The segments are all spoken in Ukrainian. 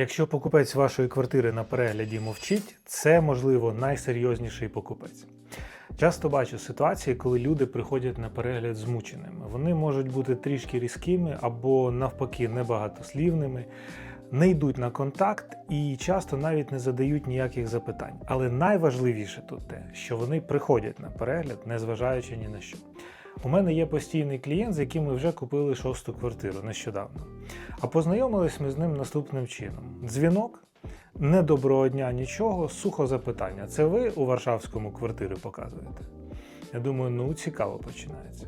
Якщо покупець вашої квартири на перегляді мовчить, це можливо найсерйозніший покупець. Часто бачу ситуації, коли люди приходять на перегляд змученими. Вони можуть бути трішки різкими або навпаки небагатослівними, не йдуть на контакт і часто навіть не задають ніяких запитань. Але найважливіше тут те, що вони приходять на перегляд, незважаючи ні на що. У мене є постійний клієнт, з яким ми вже купили шосту квартиру нещодавно. А познайомились ми з ним наступним чином: дзвінок, не доброго дня, нічого, сухо запитання. Це ви у Варшавському квартири показуєте? Я думаю, ну цікаво починається.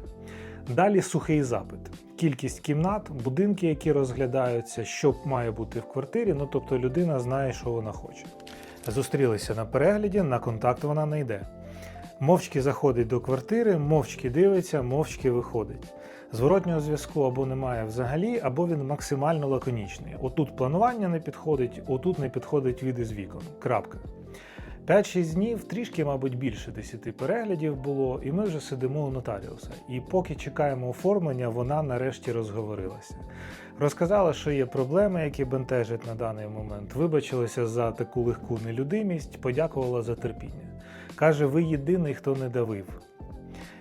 Далі сухий запит. Кількість кімнат, будинки, які розглядаються, що має бути в квартирі. Ну тобто людина знає, що вона хоче. Зустрілися на перегляді, на контакт вона не йде. Мовчки заходить до квартири, мовчки дивиться, мовчки виходить. Зворотнього зв'язку або немає взагалі, або він максимально лаконічний. Отут планування не підходить, отут не підходить від із вікон. Крапка. 5-6 днів, трішки, мабуть, більше 10 переглядів було, і ми вже сидимо у нотаріуса. І поки чекаємо оформлення, вона нарешті розговорилася. Розказала, що є проблеми, які бентежать на даний момент. Вибачилася за таку легку нелюдимість, подякувала за терпіння. Каже, ви єдиний, хто не давив.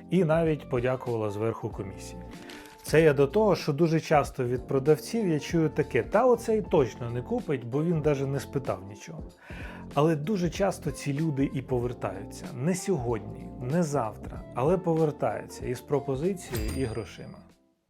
І навіть подякувала зверху комісії. Це я до того, що дуже часто від продавців я чую таке: та оцей точно не купить, бо він навіть не спитав нічого. Але дуже часто ці люди і повертаються не сьогодні, не завтра, але повертаються із пропозицією і грошима.